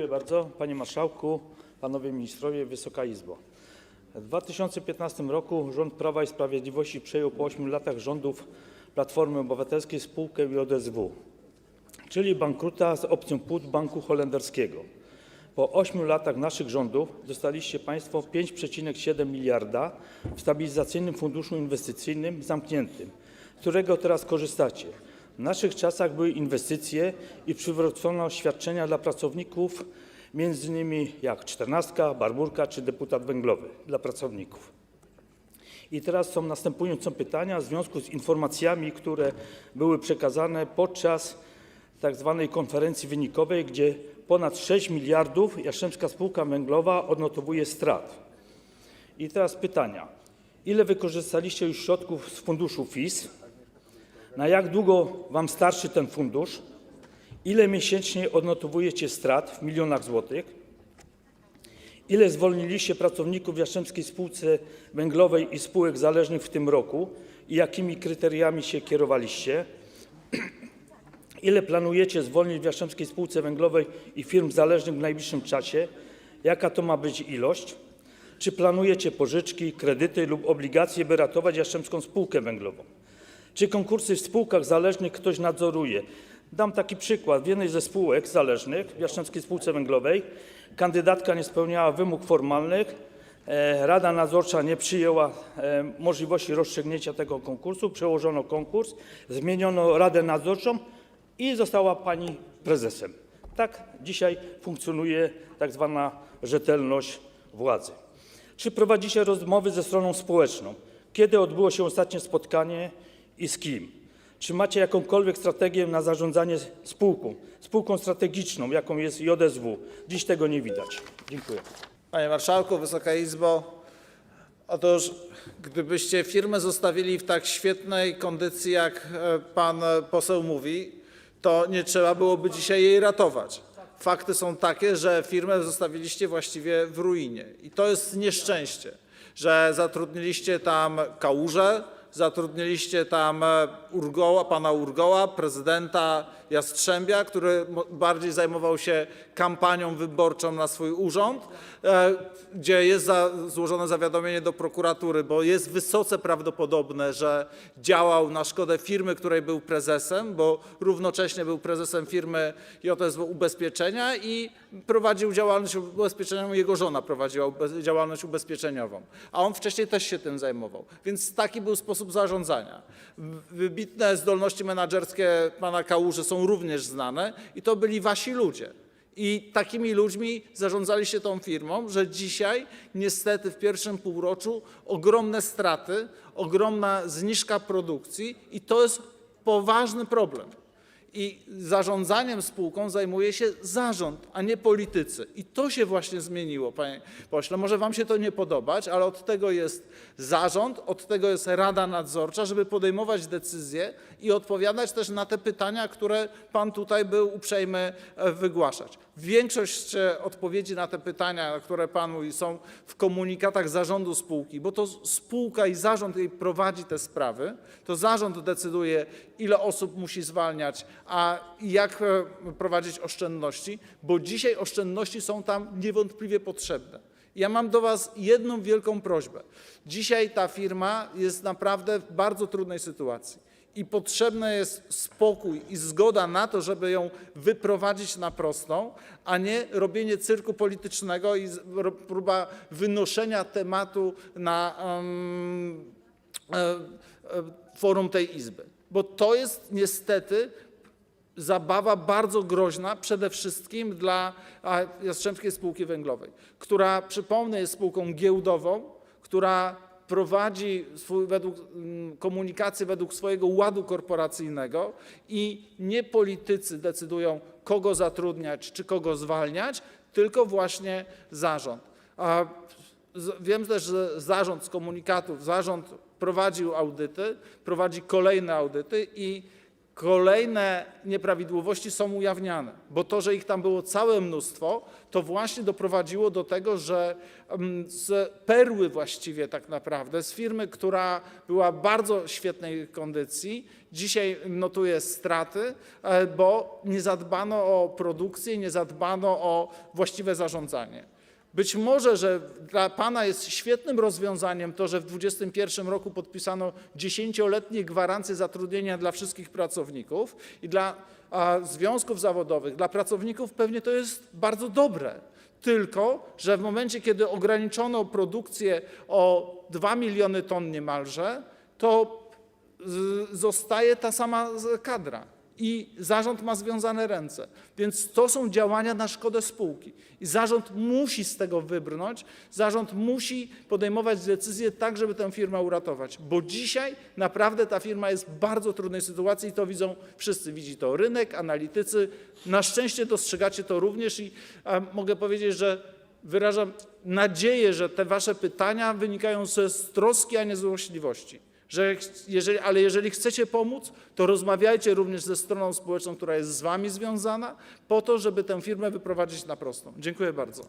Dziękuję bardzo. Panie Marszałku, Panowie Ministrowie, Wysoka Izbo. W 2015 roku rząd Prawa i Sprawiedliwości przejął po 8 latach rządów Platformy Obywatelskiej spółkę JSW, czyli bankruta z opcją płód Banku Holenderskiego. Po 8 latach naszych rządów dostaliście Państwo 5,7 miliarda w stabilizacyjnym funduszu inwestycyjnym zamkniętym, z którego teraz korzystacie. W naszych czasach były inwestycje i przywrócono świadczenia dla pracowników, innymi jak czternastka, barburka czy deputat węglowy dla pracowników. I teraz są następujące pytania w związku z informacjami, które były przekazane podczas tak zwanej konferencji wynikowej, gdzie ponad 6 miliardów Jastrzębska Spółka Węglowa odnotowuje strat. I teraz pytania. Ile wykorzystaliście już środków z funduszu FIS? Na jak długo Wam starczy ten fundusz? Ile miesięcznie odnotowujecie strat w milionach złotych? Ile zwolniliście pracowników w Jastrzębskiej Spółce Węglowej i spółek zależnych w tym roku i jakimi kryteriami się kierowaliście? Ile planujecie zwolnić w Jastrzębskiej Spółce Węglowej i firm zależnych w najbliższym czasie? Jaka to ma być ilość? Czy planujecie pożyczki, kredyty lub obligacje, by ratować Jastrzębską Spółkę Węglową? Czy konkursy w spółkach zależnych ktoś nadzoruje? Dam taki przykład. W jednej ze spółek zależnych, w Jastrzębskiej Spółce Węglowej, kandydatka nie spełniała wymóg formalnych, e, Rada Nadzorcza nie przyjęła e, możliwości rozstrzygnięcia tego konkursu, przełożono konkurs, zmieniono Radę Nadzorczą i została pani prezesem. Tak dzisiaj funkcjonuje tak zwana rzetelność władzy. Czy prowadzicie rozmowy ze stroną społeczną? Kiedy odbyło się ostatnie spotkanie i z kim? Czy macie jakąkolwiek strategię na zarządzanie spółką, spółką strategiczną, jaką jest JSW? Dziś tego nie widać. Dziękuję. Panie Marszałku, Wysoka Izbo, otóż gdybyście firmę zostawili w tak świetnej kondycji, jak e, pan poseł mówi, to nie trzeba byłoby dzisiaj jej ratować. Fakty są takie, że firmę zostawiliście właściwie w ruinie i to jest nieszczęście, że zatrudniliście tam kałużę, zatrudniliście tam e, Urgoła, pana Urgoła, prezydenta Jastrzębia, który bardziej zajmował się kampanią wyborczą na swój urząd, e, gdzie jest za, złożone zawiadomienie do prokuratury, bo jest wysoce prawdopodobne, że działał na szkodę firmy, której był prezesem, bo równocześnie był prezesem firmy JSW Ubezpieczenia i prowadził działalność ubezpieczeniową, jego żona prowadziła działalność ubezpieczeniową, a on wcześniej też się tym zajmował. Więc taki był sposób zarządzania. Wybitne zdolności menedżerskie pana Kałuży są również znane i to byli wasi ludzie. I takimi ludźmi zarządzaliście tą firmą, że dzisiaj niestety w pierwszym półroczu ogromne straty, ogromna zniżka produkcji i to jest poważny problem. I zarządzaniem spółką zajmuje się zarząd, a nie politycy. I to się właśnie zmieniło, panie pośle. Może wam się to nie podobać, ale od tego jest zarząd, od tego jest Rada Nadzorcza, żeby podejmować decyzje i odpowiadać też na te pytania, które pan tutaj był uprzejmy e, wygłaszać. Większość odpowiedzi na te pytania, które mówi, są w komunikatach zarządu spółki, bo to spółka i zarząd jej prowadzi te sprawy. To zarząd decyduje, ile osób musi zwalniać, a jak e, prowadzić oszczędności, bo dzisiaj oszczędności są tam niewątpliwie potrzebne. Ja mam do Was jedną wielką prośbę. Dzisiaj ta firma jest naprawdę w bardzo trudnej sytuacji i potrzebny jest spokój i zgoda na to, żeby ją wyprowadzić na prostą, a nie robienie cyrku politycznego i próba wynoszenia tematu na e, forum tej Izby. Bo to jest niestety zabawa bardzo groźna przede wszystkim dla Jastrzębskiej Spółki Węglowej, która, przypomnę, jest spółką giełdową, która prowadzi mm, komunikację według swojego ładu korporacyjnego i nie politycy decydują, kogo zatrudniać czy kogo zwalniać, tylko właśnie zarząd. A Wiem też, że zarząd z komunikatów, zarząd prowadził audyty, prowadzi kolejne audyty i kolejne nieprawidłowości są ujawniane, bo to, że ich tam było całe mnóstwo, to właśnie doprowadziło do tego, że mm, z perły właściwie tak naprawdę, z firmy, która była w bardzo świetnej kondycji, dzisiaj notuje straty, e, bo nie zadbano o produkcję, nie zadbano o właściwe zarządzanie. Być może, że dla Pana jest świetnym rozwiązaniem to, że w 2021 roku podpisano 10-letnie gwarancje zatrudnienia dla wszystkich pracowników i dla związków zawodowych, dla pracowników pewnie to jest bardzo dobre. Tylko, że w momencie, kiedy ograniczono produkcję o 2 miliony ton niemalże, to zostaje ta sama kadra i zarząd ma związane ręce. Więc to są działania na szkodę spółki. I zarząd musi z tego wybrnąć, zarząd musi podejmować decyzje tak, żeby tę firmę uratować. Bo dzisiaj naprawdę ta firma jest w bardzo trudnej sytuacji i to widzą wszyscy. Widzi to rynek, analitycy. Na szczęście dostrzegacie to również i mogę powiedzieć, że wyrażam nadzieję, że te wasze pytania wynikają z troski, a nie złośliwości że jeżeli, ale jeżeli chcecie pomóc, to rozmawiajcie również ze stroną społeczną, która jest z wami związana, po to, żeby tę firmę wyprowadzić na prostą. Dziękuję bardzo.